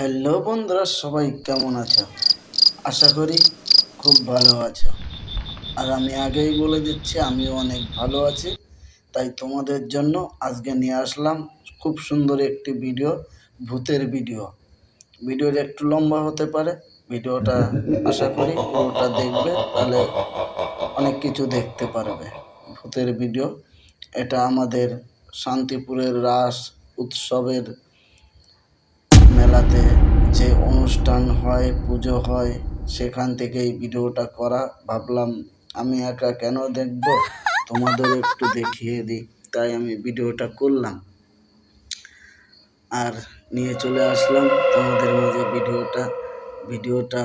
Hello বন্ধুরা, সবাই কেমন আছো? আশা করি খুব ভালো আছো। আর আমি আগেই বলে দিচ্ছি, আমিও অনেক ভালো আছি। তাই তোমাদের জন্য আজকে নিয়ে আসলাম খুব সুন্দর একটি ভিডিও, ভূতের ভিডিও। ভিডিওটা একটু লম্বা হতে পারে, ভিডিওটা আশা করি পুরোটা দেখবে, তাহলে অনেক কিছু দেখতে পারবে। ভূতের ভিডিও, এটা আমাদের শান্তিপুরের রাস উৎসবের মেলাতে যে অনুষ্ঠান হয় পুজো হয় সেখান থেকে এই ভিডিওটা করা। ভাবলাম আমি একা কেন দেখব? তোমাদের একটু দেখিয়ে দিই। তাই আমি ভিডিওটা করলাম। আর নিয়ে চলে আসলাম তোমাদের মাঝে ভিডিওটা। ভিডিওটা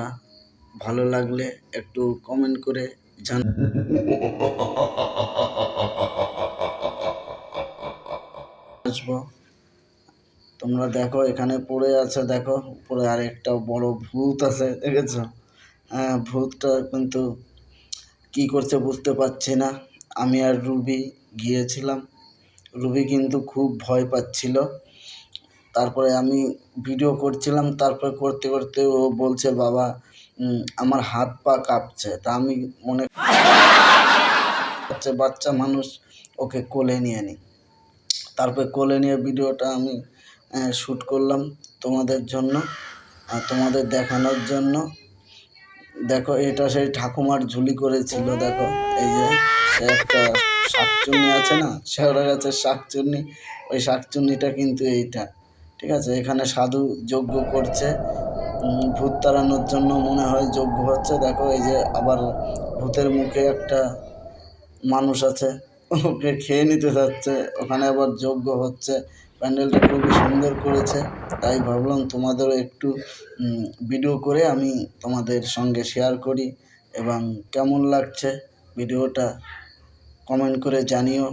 ভালো লাগলে একটু কমেন্ট করে জান আসব। তোমরা দেখো, এখানে পড়ে আছে, দেখো, উপরে আরেকটা বড় ভূত আছে, দেখেছ? হ্যাঁ ভূতটা কিন্তু কি করছে বুঝতে পারছি না। আমি আর রুবি গিয়েছিলাম। রুবি কিন্তু খুব ভয় পাচ্ছিল। তারপরে আমি ভিডিও করছিলাম, তারপরে করতে করতে ও বলছে, বাবা আমার হাত পা কাঁপছে। তা আমি মনে বাচ্চা বাচ্চা মানুষ, ওকে কোলে নিয়ে নিই তারপরে কোলে নিয়ে ভিডিওটা আমি শ্যুট করলাম তোমাদের জন্য আর তোমাদের দেখানোর জন্য। দেখো, এটা সেই ঠাকুমার ঝুলি করেছিল, দেখো, এই যে একটা শাকচুন্নি আছে না, শেওড়া গাছের শাকচুন্নি, ওই শাকচুন্নিটা কিন্তু এইটা, ঠিক আছে? এখানে সাধু যজ্ঞ করছে ভূত তাড়ানোর জন্য মনে হয় যজ্ঞ হচ্ছে। দেখো, এই যে আবার ভূতের মুখে একটা মানুষ আছে, ওকে খেয়ে নিতে যাচ্ছে, ওখানে আবার যজ্ঞ হচ্ছে। প্যান্ডেলটা খুবই সুন্দর করেছে। তাই ভাবলাম তোমাদেরও একটু ভিডিও করে আমি তোমাদের সঙ্গে শেয়ার করি এবং কেমন লাগছে ভিডিওটা কমেন্ট করে জানিও।